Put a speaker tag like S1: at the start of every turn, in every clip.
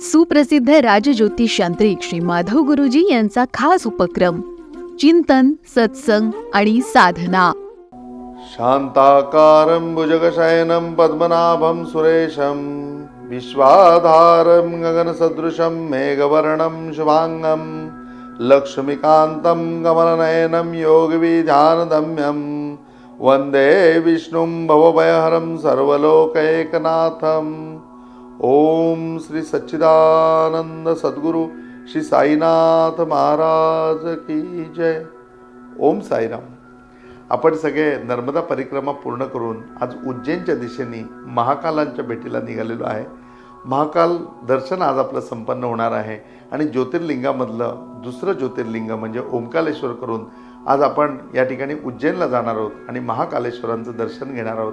S1: सुप्रसिद्ध राजज्योतिष यांत्रिक श्री माधव गुरुजी यांचा खास उपक्रम चिंतन सत्संग आणि साधना.
S2: शान्ताकारं भुजगशयनं पद्मनाभं सुरेशं विश्वाधारं गगनसदृशं मेघवर्णं शुभाङ्गं लक्ष्मीकान्तं कमलनयनं योगविधानदम्यं वन्दे विष्णुं भवभयहरं सर्वलोकैकनाथम्. श्री सच्चिदानंद सद्गुरु श्री साईनाथ महाराज की जय. ओम साईराम. आपण सगळे नर्मदा परिक्रमा पूर्ण करून आज उज्जैनच्या दिशेने महाकालांच्या भेटीला निघालेलो आहे. महाकाल दर्शन आज आपलं संपन्न होणार आहे आणि ज्योतिर्लिंगामधलं दुसरं ज्योतिर्लिंग म्हणजे ओंकालेश्वर करून आज आपण या ठिकाणी उज्जैनला जाणार आहोत आणि महाकालेश्वरांचं दर्शन घेणार आहोत.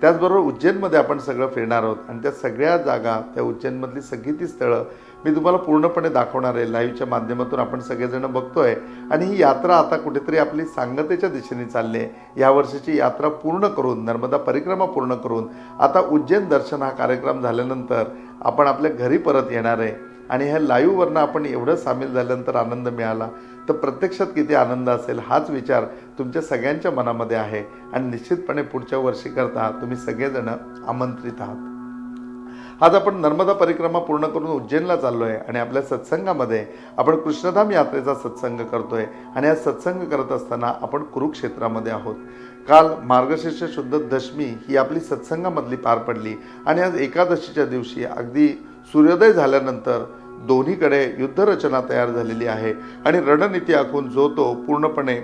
S2: त्याचबरोबर उज्जैनमध्ये आपण सगळं फिरणार आहोत. आणि त्या सगळ्या जागा त्या उज्जैनमधली सगळी ती स्थळं मी तुम्हाला पूर्णपणे दाखवणार आहे. लाईव्हच्या माध्यमातून आपण सगळेजण बघतोय. आणि ही यात्रा आता कुठेतरी आपली सांगतेच्या दिशेने चालली आहे. या वर्षीची यात्रा पूर्ण करून नर्मदा परिक्रमा पूर्ण करून आता उज्जैन दर्शन हा कार्यक्रम झाल्यानंतर आपण आपल्या घरी परत येणार आहे. आणि ह्या लाईव्हवरनं आपण एवढं सामील झाल्यानंतर आनंद मिळाला. तर प्रत्यक्षात किती आनंद असेल हाच विचार तुमच्या सगळ्यांच्या मनामध्ये आहे. आणि निश्चितपणे पुढच्या वर्षीकरता तुम्ही सगळेजण आमंत्रित आहात. आज आपण नर्मदा परिक्रमा पूर्ण करून उज्जैनला चाललो आहे आणि आपल्या सत्संगामध्ये आपण कृष्णधाम यात्रेचा सत्संग करतोय. आणि हा सत्संग करत असताना आपण कुरुक्षेत्रामध्ये आहोत. काल मार्गशीर्ष शुद्ध दशमी ही आपली सत्संगामधली पार पडली. आणि आज एकादशीच्या दिवशी अगदी सूर्योदय झाल्यानंतर दोन्हीकडे युद्धरचना तयार झालेली आहे आणि रणनीती आखून जो तो पूर्णपणे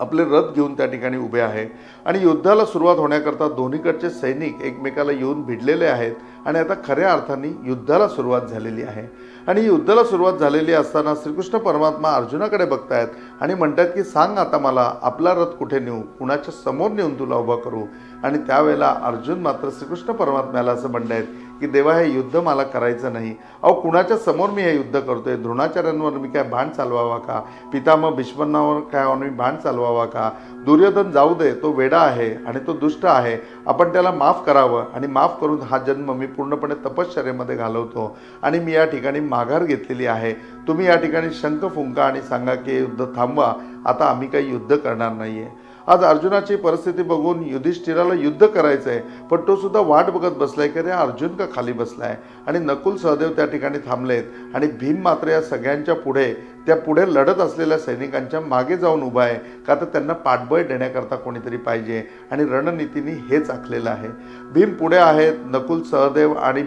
S2: आपले रथ घेऊन त्या ठिकाणी उभे आहे. आणि युद्धाला सुरुवात होण्याकरता दोन्हीकडचे सैनिक एकमेकाला येऊन भिडलेले आहेत आणि आता खऱ्या अर्थाने युद्धाला सुरुवात झालेली आहे. आणि युद्धाला सुरुवात झालेली असताना श्रीकृष्ण परमात्मा अर्जुनाकडे बघतायत आणि म्हणतात की सांग आता मला आपला रथ कुठे नेऊ? कुणाच्या समोर नेऊन तुला उभा करू? आणि त्यावेळेला अर्जुन मात्र श्रीकृष्ण परमात्म्याला असं म्हणतायत की देवा हे युद्ध मला करायचं नाही. अहो कुणाच्या समोर मी हे युद्ध करतोय? द्रोणाचार्यांवर मी काय भांड चालवावा का? पितामह भीष्मनावर काय मी भांड चालवावा का? दुर्योधन जाऊ दे तो वेडा आहे आणि तो दुष्ट आहे. आपण त्याला माफ करावं आणि माफ करून हा जन्म मी पूर्णपणे तपश्चर्येमध्ये घालवतो. आणि मी या ठिकाणी माघार घेतलेली आहे. तुम्ही या ठिकाणी शंख फुंका आणि सांगा की युद्ध थांबवा. आता आम्ही काही युद्ध करणार नाहीये. आज अर्जुनाची परिस्थिती बघून युधिष्ठिराला युद्ध करायचं आहे पण तो सुद्धा वाट बघत बसलाय की अरे अर्जुन का खाली बसलाय? आणि नकुल सहदेव त्या ठिकाणी थांबलेत. आणि भीम मात्र या सगळ्यांच्या पुढे त्या पुढे लढत असलेल्या सैनिकांच्या मागे जाऊन उभा आहे का तर त्यांना पाठबळ देण्याकरता कोणीतरी पाहिजे. आणि रणनीतीने हेच आखलेलं आहे. भीम पुढे आहेत नकुल सहदेव आणि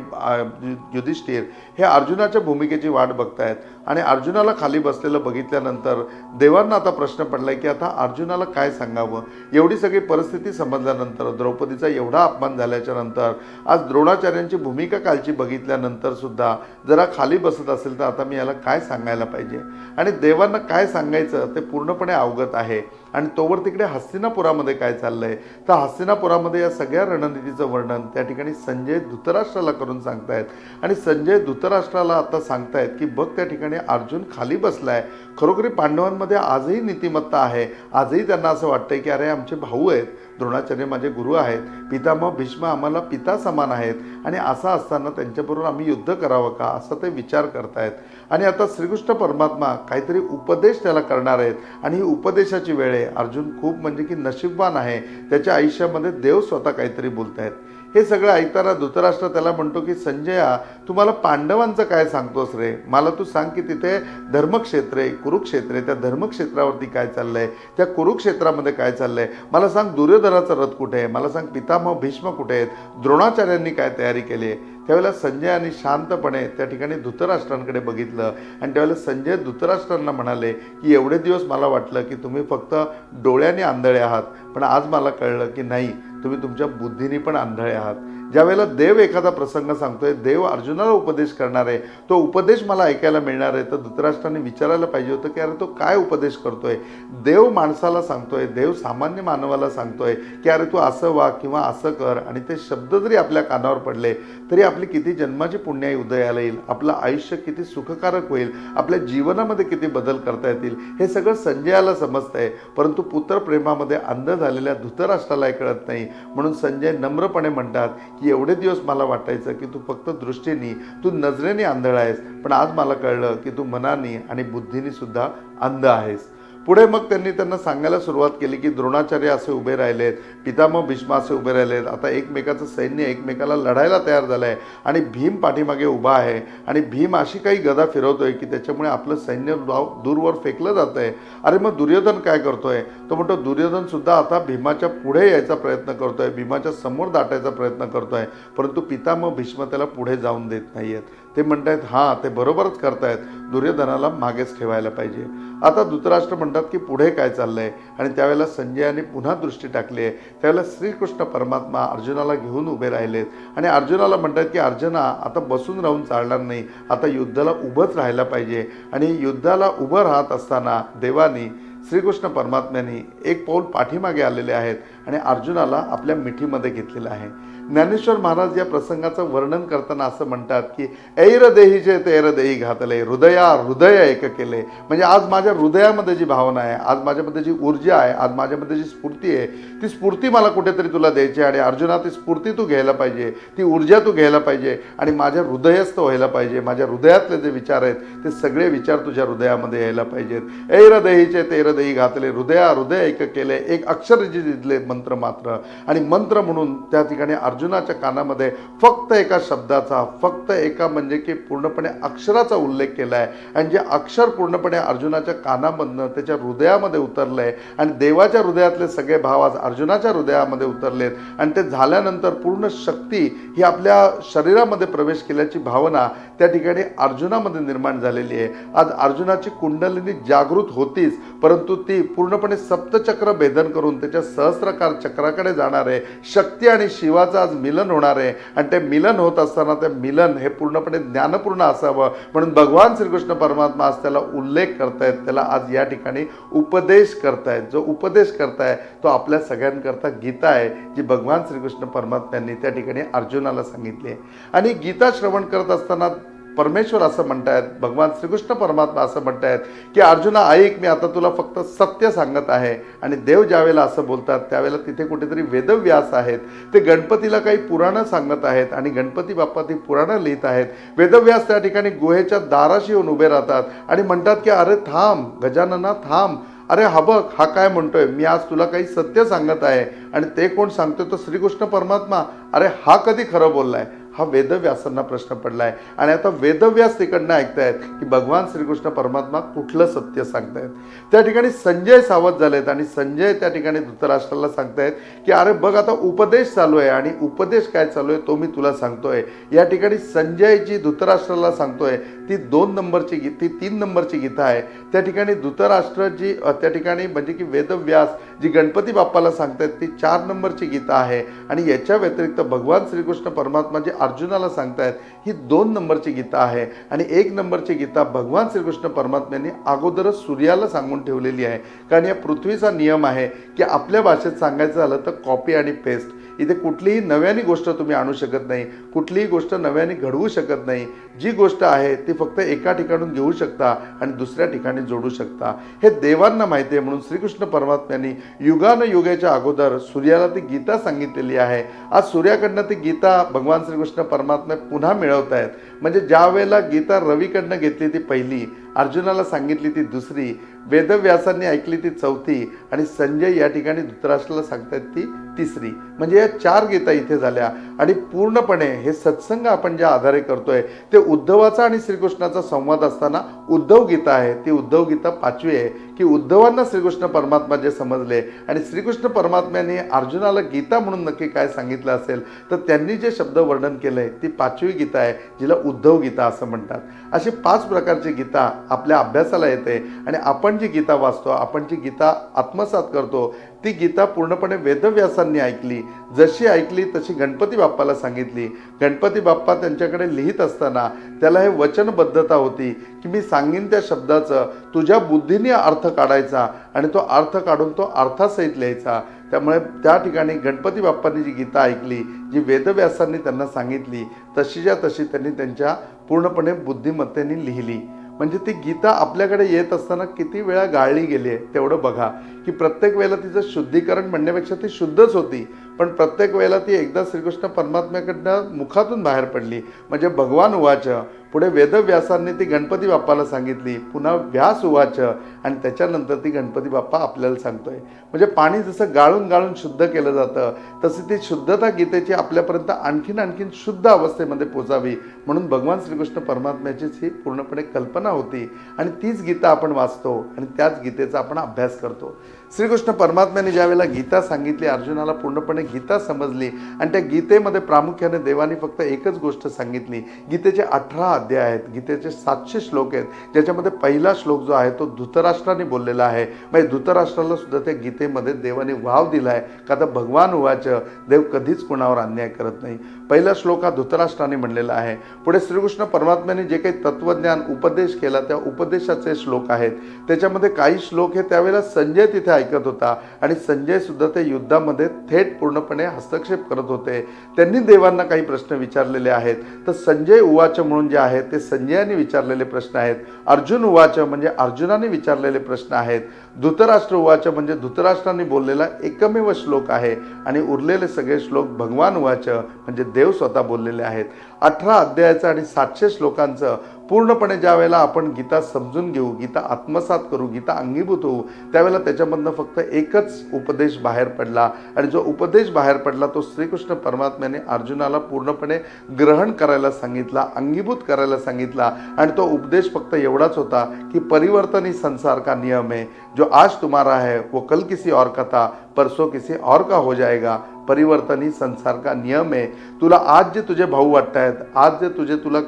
S2: युधिष्ठिर हे अर्जुनाच्या भूमिकेची वाट बघतायत. आणि अर्जुनाला खाली बसलेलं बघितल्यानंतर देवांना आता प्रश्न पडलाय की आता अर्जुनाला काय सांगावं? एवढी सगळी परिस्थिती समजल्यानंतर द्रौपदीचा एवढा अपमान झाल्याच्यानंतर आज द्रोणाचार्यांची भूमिका कालची बघितल्यानंतर सुद्धा जरा खाली बसत असेल तर आता मी याला काय सांगायला पाहिजे? आणि देवांना काय सांगायचं ते पूर्णपणे अवगत आहे. आणि तोवर तिकडे हस्तिनापुरामध्ये काय चाललंय? तर हस्तिनापुरामध्ये या सगळ्या रणनीतीचं वर्णन त्या ठिकाणी संजय धृतराष्ट्राला करून सांगतायत. आणि संजय धृतराष्ट्राला आता सांगतायत की बघ त्या ठिकाणी अर्जुन खाली बसलाय. खरोखरी पांडवांमध्ये आजही नीतिमत्ता आहे. आजही त्यांना असं वाटतंय की अरे आमचे भाऊ आहेत. द्रोणाचार्य माझे गुरु आहेत. पितामह भीष्म आम्हाला पिता समान आहेत. आणि असं असताना त्यांच्याबरोबर आम्ही युद्ध करावं का? असं ते विचार करतायत. आणि आता श्रीकृष्ण परमात्मा काहीतरी उपदेश त्याला करणार आहेत. आणि ही उपदेशाची वेळ आहे. अर्जुन खूप म्हणजे की नशीबवान आहे. त्याच्या आयुष्यामध्ये देव स्वतः काहीतरी बोलतायत. हे सगळं ऐकताना धृतराष्ट्र त्याला म्हणतो की संजया तू मला पांडवांचं काय सांगतोस रे? मला तू सांग की तिथे धर्मक्षेत्रे कुरुक्षेत्रे त्या धर्मक्षेत्रावरती काय चाललंय? त्या कुरुक्षेत्रामध्ये काय चाललंय? मला सांग दुर्योधनाचा रथ कुठे आहे? मला सांग पितामह भीष्म कुठे आहेत? द्रोणाचार्यांनी काय तयारी केली आहे? त्यावेळेला संजयाने शांतपणे त्या ठिकाणी धृतराष्ट्रांकडे बघितलं. आणि त्यावेळेला संजय धृतराष्ट्रांना म्हणाले की एवढे दिवस मला वाटलं की तुम्ही फक्त डोळ्याने आंधळे आहात. पण आज मला कळलं की नाही तुम्ही तुमच्या बुद्धीने पण आंधळे आहात. ज्यावेळेला देव एखादा प्रसंग सांगतोय देव अर्जुनाला उपदेश करणार आहे तो उपदेश मला ऐकायला मिळणार आहे तर धृतराष्ट्राने विचारायला पाहिजे होतं की अरे तो काय उपदेश करतोय? देव माणसाला सांगतोय देव सामान्य मानवाला सांगतोय की अरे तू असं वा किंवा असं कर आणि ते शब्द जरी आपल्या कानावर पडले तरी आपली किती जन्माची पुण्याई उदयाला येईल आपलं आयुष्य किती सुखकारक होईल आपल्या जीवनामध्ये किती बदल करता येतील हे सगळं संजयाला समजतंय. परंतु पुत्र प्रेमामध्ये अंध झालेल्या धृतराष्ट्राला कळत नाही. म्हणून संजय नम्रपणे म्हणतात की एवढे दिवस मला वाटायचं की तू फक्त दृष्टीने तू नजरेने आंधळ आहेस. पण आज मला कळलं की तू मनाने आणि बुद्धीने सुद्धा अंध आहेस. पुढे मग त्यांनी त्यांना सांगायला सुरुवात केली की द्रोणाचार्य असे उभे राहिलेत पितामह भीष्म असे उभे राहिलेत. आता एकमेकाचं सैन्य एकमेकाला लढायला तयार झालं आहे आणि भीम पाठीमागे उभा आहे. आणि भीम अशी काही गदा फिरवतोय की त्याच्यामुळे आपलं सैन्य दूरवर फेकलं जात आहे अरे मग दुर्योधन काय करतोय? तो म्हणतो दुर्योधन सुद्धा आता भीमाच्या पुढे यायचा प्रयत्न करतोय. भीमाच्या समोर दाटायचा प्रयत्न करतोय. परंतु पितामह भीष्म त्याला पुढे जाऊन देत नाही आहेत ते म्हणतायत हां ते बरोबरच करतायत. दुर्योधनाला मागेच ठेवायला पाहिजे. आता धृतराष्ट्र म्हणतात की पुढे काय चाललंय? आणि त्यावेळेला संजयाने पुन्हा दृष्टी टाकली आहे. त्यावेळेला श्रीकृष्ण परमात्मा अर्जुनाला घेऊन उभे राहिलेत. आणि अर्जुनाला म्हणतात की अर्जुना आता बसून राहून चालणार नाही. आता युद्धाला उभंच राहायला पाहिजे. आणि युद्धाला उभं राहत असताना देवानी श्रीकृष्ण परमात्म्याने एक पाऊल पाठीमागे आलेले आहेत आणि अर्जुनाला आपल्या मिठीमध्ये घेतलेलं आहे. ज्ञानेश्वर महाराज या प्रसंगाचं वर्णन करताना असं म्हणतात की ऐर देहीचे तैर देही घातले हृदया हृदय एक केले. म्हणजे आज माझ्या हृदयामध्ये जी भावना आहे आज माझ्यामध्ये जी ऊर्जा आहे आज माझ्यामध्ये जी स्फूर्ती आहे ती स्फूर्ती मला कुठेतरी तुला द्यायची आहे आणि अर्जुना ती स्फूर्ती तू घ्यायला पाहिजे ती ऊर्जा तू घ्यायला पाहिजे आणि माझ्या हृदयस्थ व्हायला पाहिजे माझ्या हृदयातले जे विचार आहेत ते सगळे विचार तुझ्या हृदयामध्ये यायला पाहिजेत. ऐर देहीचे तैर देही घातले हृदया हृदय एक केले एक अक्षर जे दिले मंत्र मात्र. आणि मंत्र म्हणून त्या ठिकाणी अर्जुनाच्या कानामध्ये फक्त एका शब्दाचा फक्त एका म्हणजे की पूर्णपणे अक्षराचा उल्लेख केला आहे आणि जे अक्षर पूर्णपणे अर्जुनाच्या कानामधनं त्याच्या हृदयामध्ये उतरलं आहे आणि देवाच्या हृदयातले सगळे भाव आज अर्जुनाच्या हृदयामध्ये उतरलेत. आणि ते झाल्यानंतर पूर्ण शक्ती ही आपल्या शरीरामध्ये प्रवेश केल्याची भावना त्या ठिकाणी अर्जुनामध्ये निर्माण झालेली आहे. आज अर्जुनाची कुंडलिनी जागृत होतीच परंतु ती पूर्णपणे सप्तचक्र भेदन करून त्याच्या सहस्रकार चक्राकडे जाणार आहे. शक्ती आणि शिवाचं आज मिलन होणार आहे. आणि ते मिलन होत असताना ते मिलन हे पूर्णपणे ज्ञानपूर्ण असावं. म्हणून भगवान श्रीकृष्ण परमात्मा आज त्याला उल्लेख करतायत. त्याला आज या ठिकाणी उपदेश करतायत. जो उपदेश करताय तो आपल्या सगळ्यांकरता गीता आहे जी भगवान श्रीकृष्ण परमात्म्यांनी त्या ठिकाणी अर्जुनाला सांगितली आहे. आणि गीता श्रवण करत असताना परमेश्वर असं म्हणतायत भगवान श्रीकृष्ण परमात्मा असं म्हणतायत की अर्जुना ऐक मी आता तुला फक्त सत्य सांगत आहे. आणि देव ज्यावेळेला असं बोलतात त्यावेळेला तिथे कुठेतरी वेदव्यास आहेत. ते गणपतीला काही पुराणं सांगत आहेत आणि गणपती बाप्पा ती पुराणं लिहित आहेत. वेदव्यास त्या ठिकाणी गुहेच्या दाराशी येऊन उभे राहतात आणि म्हणतात की अरे थांब गजानना थांब. अरे हा बघ हा काय म्हणतोय? मी आज तुला काही सत्य सांगत आहे. आणि ते कोण सांगतोय? तो श्रीकृष्ण परमात्मा. अरे हा कधी खरं बोललाय? हा वेदव्यासांना प्रश्न पडला आहे आणि आता वेदव्यास तिकडनं ऐकतायत की भगवान श्रीकृष्ण परमात्मा कुठलं सत्य सांगतायत. त्या ठिकाणी संजय सावध झालेत आणि संजय त्या ठिकाणी धृतराष्ट्राला सांगतायत की अरे बघ आता उपदेश चालू आहे आणि उपदेश काय चालू आहे तो मी तुला सांगतोय. या ठिकाणी संजय जी धृतराष्ट्राला सांगतोय. ती दोन नंबरची गीत ती तीन नंबरची गीता आहे. त्या ठिकाणी धृतराष्ट्र जी त्या ठिकाणी म्हणजे की वेदव्यास जी गणपती बाप्पाला सांगतायत ती चार नंबरची गीता आहे. आणि याच्या व्यतिरिक्त भगवान श्रीकृष्ण परमात्मा जी अर्जुनाला सांगतायत ही दोन नंबरची गीता आहे. आणि एक नंबरची गीता भगवान श्रीकृष्ण परमात्म्यांनी अगोदरच सूर्याला सांगून ठेवलेली आहे. कारण या पृथ्वीचा नियम आहे की आपल्या भाषेत सांगायचं झालं तर कॉपी आणि पेस्ट इथे कुठलीही नव्याने गोष्ट तुम्ही आणू शकत नाही. कुठलीही गोष्ट नव्याने घडवू शकत नाही. जी गोष्ट आहे ती फक्त एका ठिकाणून घेऊ शकता आणि दुसऱ्या ठिकाणी जोडू शकता. हे देवांना माहिती आहे म्हणून श्रीकृष्ण परमात्म्यांनी युगान युगाच्या अगोदर सूर्याला ती गीता सांगितलेली आहे. आज सूर्याकडनं ती गीता भगवान श्रीकृष्ण परमात्मा पुन्हा मिळवत आहेत म्हणजे ज्या वेळेला गीता रवीकडनं घेतली ती पहिली अर्जुनाला सांगितली ती दुसरी वेदव्यासांनी ऐकली ती चौथी आणि संजय या ठिकाणी धृतराष्ट्राला सांगतायत ती तिसरी. म्हणजे या चार गीता इथे झाल्या. आणि पूर्णपणे हे सत्संग आपण ज्या आधारे करतोय ते उद्धवाचा आणि श्रीकृष्णाचा संवाद असताना उद्धव गीता आहे. ती उद्धव गीता पाचवी आहे. की उद्धवांना श्रीकृष्ण परमात्मा जे समजले आणि श्रीकृष्ण परमात्म्याने अर्जुनाला गीता म्हणून नक्की काय सांगितलं असेल तर त्यांनी जे शब्द वर्णन केलंय ती पाचवी गीता आहे जिला उद्धव गीता असं म्हणतात. अशी पाच प्रकारची गीता आपल्या अभ्यासाला येते आणि आपण जी गीता वाचतो आपण जी गीता आत्मसात करतो ती गीता पूर्णपणे वेदव्यासांनी ऐकली. जशी ऐकली तशी गणपती बाप्पाला सांगितली. गणपती बाप्पा त्यांच्याकडे लिहित असताना त्याला हे वचनबद्धता होती की मी सांगीन त्या शब्दाचं तुझ्या बुद्धीने अर्थ अर्थ काढायचा आणि तो अर्थ काढून तो अर्थासहित लिहायचा. त्यामुळे त्या ठिकाणी गणपती बाप्पांनी जी गीता ऐकली जी वेदव्यासांनी त्यांना सांगितली तशीच्या तशी त्यांनी त्यांच्या पूर्णपणे बुद्धिमत्तेने लिहिली. म्हणजे ती गीता आपल्याकडे येत असताना किती वेळा गाळली गेली आहे तेवढं बघा. की प्रत्येक वेळेला तिचं शुद्धीकरण म्हणण्यापेक्षा ती शुद्धच होती. पण प्रत्येक वेळेला ती एकदा श्रीकृष्ण परमात्म्याकडनं मुखातून बाहेर पडली. म्हणजे भगवान उवाच पुढे वेदव्यासांनी ती गणपती बाप्पाला सांगितली पुन्हा व्यास उवाच आणि त्याच्यानंतर ती गणपती बाप्पा आपल्याला सांगतोय. म्हणजे पाणी जसं गाळून गाळून शुद्ध केलं जातं तशी ती शुद्धता गीतेची आपल्यापर्यंत आणखीन आणखीन शुद्ध अवस्थेमध्ये पोचावी म्हणून भगवान श्रीकृष्ण परमात्म्याचीच ही पूर्णपणे कल्पना होती आणि तीच गीता आपण वाचतो आणि त्याच गीतेचा आपण अभ्यास करतो. श्रीकृष्ण परमात्म्याने ज्यावेळेला गीता सांगितली अर्जुनाला पूर्णपणे गीता समजली आणि त्या गीतेमध्ये प्रामुख्याने देवानी फक्त एकच गोष्ट सांगितली गीतेचे अठरा अध्याय आहेत. गीतेचे सातशे श्लोक आहेत. ज्याच्यामध्ये पहिला श्लोक जो आहे तो धृतराष्ट्राने बोललेला आहे. म्हणजे धृतराष्ट्राला सुद्धा त्या गीतेमध्ये देवाने वाव दिला आहे का तर भगवान उवाच देव कधीच कुणावर अन्याय करत नाही. पहिला श्लोक हा धृतराष्ट्राने म्हणलेला आहे. पुढे श्रीकृष्ण परमात्म्याने जे काही तत्वज्ञान उपदेश केला त्या उपदेशाचे श्लोक आहेत. त्याच्यामध्ये काही श्लोक हे त्यावेळेला संजय तिथे ऐकत होता. आणि संजय सुद्धा ते युद्धामध्ये थेट पूर्णपणे हस्तक्षेप करत होते. त्यांनी देवांना काही प्रश्न विचारलेले आहेत. तर संजय उवाच म्हणून जे आहेत ते संजयाने विचारलेले प्रश्न आहेत अर्जुन उवाच म्हणजे अर्जुनाने विचारलेले प्रश्न आहेत धृतराष्ट्र उवाच म्हणजे धृतराष्ट्राने बोललेला एकमेव श्लोक आहे आणि उरलेले सगळे श्लोक भगवान उवाच म्हणजे देव स्वतः बोललेले आहेत. अठरा अध्यायाचं आणि सातशे श्लोकांचं पूर्णपणे ज्या वेळेला आपण गीता समजून घेऊ गीता आत्मसात करू गीता अंगीभूत होऊ त्यावेळेला त्याच्यामधनं फक्त एकच उपदेश बाहेर पडला. आणि जो उपदेश बाहेर पडला तो श्रीकृष्ण परमात्म्याने अर्जुनाला पूर्णपणे ग्रहण करायला सांगितला अंगीभूत करायला सांगितला. आणि तो उपदेश फक्त एवढाच होता की परिवर्तन ही संसार का नियम है? जो आज तुम्हारा है वो कल किसी और का था परसों किसी और का हो जाएगा. परिवर्तन ही संसार का नियम आहे तुला आज जे तुझे भाऊ वाटत आहेत आज जे तुझे तुला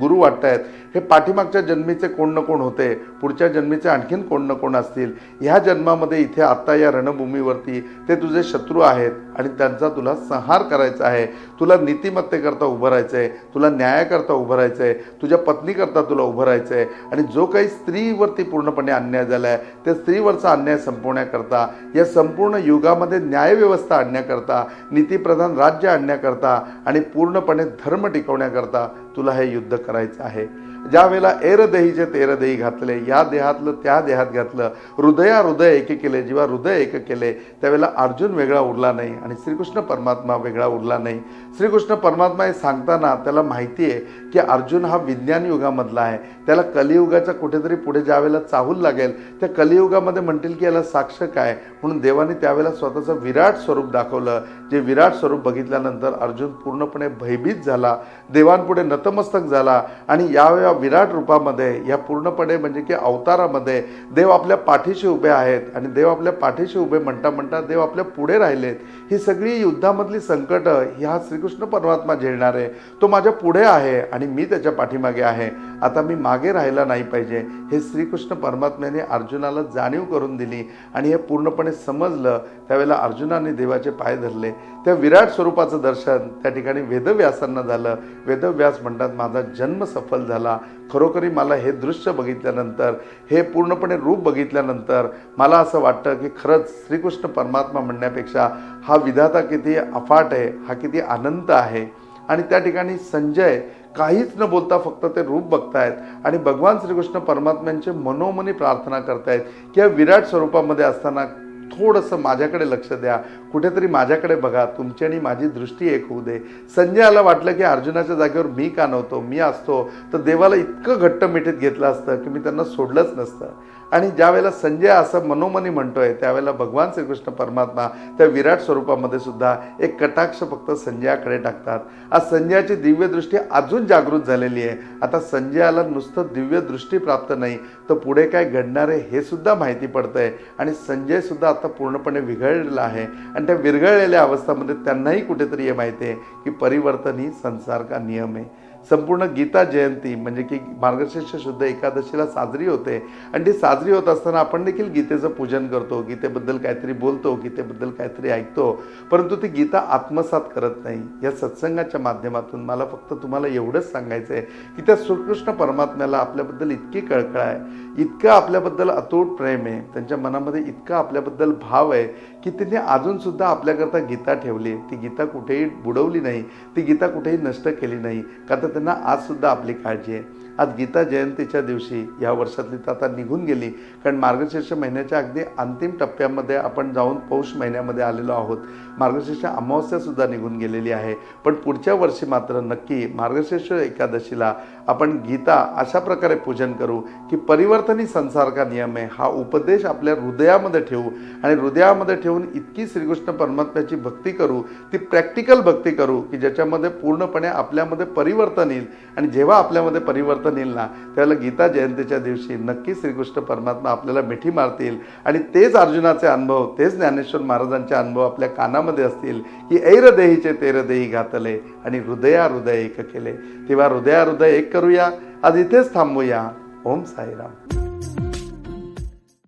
S2: गुरु वाटतायत. हे पाठीमागच्या जन्मीचे कोण न कोण होते पुढच्या जन्मीचे आणखीन कोण न कोण असतील? ह्या जन्मामध्ये इथे आत्ता या रणभूमीवरती ते तुझे शत्रू आहेत. आणि त्यांचा तुला संहार करायचा आहे. तुला नीतिमत्तेकरता उभं राहायचं आहे तुला न्यायाकरता उभं राहायचं आहे तुझ्या पत्नीकरता तुला उभं राहायचं आहे आणि जो काही स्त्रीवरती पूर्णपणे अन्याय झाला आहे त्या स्त्रीवरचा अन्याय संपवण्याकरता या संपूर्ण युगामध्ये न्यायव्यवस्था आणण्याकरता नीतीप्रधान राज्य आणण्याकरता आणि पूर्णपणे धर्म टिकवण्याकरता तुला हे युद्ध करायचं आहे. ज्या वेळेला एरदेहीचे तेरदेही घातले या देहातलं त्या देहात घातलं हृदया हृदय एक केले जेव्हा हृदय एक केले त्यावेळेला अर्जुन वेगळा उरला नाही आणि श्रीकृष्ण परमात्मा वेगळा उरला नाही. श्रीकृष्ण परमात्मा हे सांगताना त्याला माहिती आहे की अर्जुन हा विज्ञान युगामधला आहे. त्याला कलियुगाचा कुठेतरी पुढे ज्या वेळेला चाहूल लागेल त्या कलियुगामध्ये म्हणतील की याला साक्ष काय? म्हणून देवाने त्यावेळेला स्वतःचं विराट स्वरूप दाखवलं. जे विराट स्वरूप बघितल्यानंतर अर्जुन पूर्णपणे भयभीत झाला देवांपुढे नतमस्तक झाला आणि या विराट रूपामध्ये या पूर्णपणे म्हणजे की अवतारामध्ये देव आपल्या पाठीशी उभे आहेत आणि देव आपल्या पाठीशी उभे म्हणता म्हणता देव आपल्या पुढे राहिलेत. ही सगळी युद्धामधली संकटं ह्या श्रीकृष्ण परमात्मा झेलणार आहे तो माझ्या पुढे आहे आणि मी त्याच्या पाठीमागे आहे. आता मी मागे राहायला नाही पाहिजे. हे श्रीकृष्ण परमात्म्याने अर्जुनाला जाणीव करून दिली आणि हे पूर्णपणे समजलं. त्यावेळेला अर्जुनाने देवाचे पाय धरले. त्या विराट स्वरूपाचं दर्शन त्या ठिकाणी वेदव्यासांना झालं. वेदव्यास म्हणतात माझा जन्म सफल झाला. खरोखरी मला हे दृश्य बघितल्यानंतर हे पूर्णपणे रूप बघितल्यानंतर मला असं वाटतं की खरंच श्रीकृष्ण परमात्मा म्हणण्यापेक्षा हा विधाता किती अफाट आहे हा किती अनंत आहे. आणि त्या ठिकाणी संजय काहीच न बोलता फक्त ते रूप बघतायत. आणि भगवान श्रीकृष्ण परमात्म्यांचे मनोमनी प्रार्थना करतायत. की या विराट स्वरूपामध्ये असताना थोडंसं माझ्याकडे लक्ष द्या. कुठेतरी माझ्याकडे बघा तुमची आणि माझी दृष्टी एक होऊ दे. संजयाला वाटलं की अर्जुनाच्या जागेवर मी का नव्हतो मी असतो. तर देवाला इतकं घट्ट मिठीत घेतलं असतं की मी त्यांना सोडलंच नसतं. आणि ज्या वेळेला संजय असं मनोमनी म्हणतोय त्यावेळेला भगवान श्रीकृष्ण परमात्मा त्या विराट स्वरूपामध्ये सुद्धा एक कटाक्ष फक्त संजयाकडे टाकतात. आज संजयाची दिव्यदृष्टी अजून जागृत झालेली आहे. आता संजयाला नुसतं दिव्यदृष्टी प्राप्त नाही तर पुढे काय घडणार आहे हे सुद्धा माहिती पडतंय. आणि संजय सुद्धा आता पूर्णपणे विघळलेला आहे. आणि त्या विरघळलेल्या अवस्थामध्ये त्यांनाही कुठेतरी हे माहिती आहे की परिवर्तन ही संसार का नियम आहे. संपूर्ण गीता जयंती म्हणजे की मार्गशीर्ष शुद्ध एकादशीला साजरी होते. आणि ती साजरी होत असताना आपण देखील गीतेचं पूजन करतो. गीतेबद्दल काहीतरी बोलतो गीतेबद्दल काहीतरी ऐकतो. परंतु ती गीता आत्मसात करत नाही. या सत्संगाच्या माध्यमातून मला फक्त तुम्हाला एवढंच सांगायचं आहे की त्या श्रीकृष्ण परमात्म्याला आपल्याबद्दल इतकी कळकळ आहे. इतकं आपल्याबद्दल अतूट प्रेम आहे त्यांच्या मनामध्ये इतका आपल्याबद्दल भाव आहे की त्यांनी अजून सुद्धा आपल्याकरता गीता ठेवली ती गीता कुठेही बुडवली नाही ती गीता कुठेही नष्ट केली नाही का तर त्यांना आज सुद्धा आपली काळजी आहे. आज गीता जयंतीच्या दिवशी या वर्षातली तर आता निघून गेली. कारण मार्गशीर्ष महिन्याच्या अगदी अंतिम टप्प्यामध्ये आपण जाऊन पौष महिन्यामध्ये आलेलो आहोत. मार्गशीर्ष अमावस्यासुद्धा निघून गेलेली आहे. पण पुढच्या वर्षी मात्र नक्की मार्गशीर्ष एकादशीला आपण गीता अशा प्रकारे पूजन करू की परिवर्तनी संसार का नियम आहे. हा उपदेश आपल्या हृदयामध्ये ठेवू आणि हृदयामध्ये ठेवून इतकी श्रीकृष्ण परमात्म्याची भक्ती करू ती प्रॅक्टिकल भक्ती करू की ज्याच्यामध्ये पूर्णपणे आपल्यामध्ये परिवर्तन येईल. आणि जेव्हा आपल्यामध्ये परिवर्तन परिवर्तन येईल ना त्यावेळेला गीता जयंतीच्या दिवशी नक्की श्रीकृष्ण परमात्मा आपल्याला मिठी मारतील. आणि तेच अर्जुनाचे अनुभव तेच ज्ञानेश्वर महाराजांचे अनुभव आपल्या कानामध्ये असतील की ऐर देहीचे तेर देही घातले आणि हृदया हृदय एक केले. तेव्हा हृदया हृदय एक करूया आज इथेच थांबूया. ओम साईराम.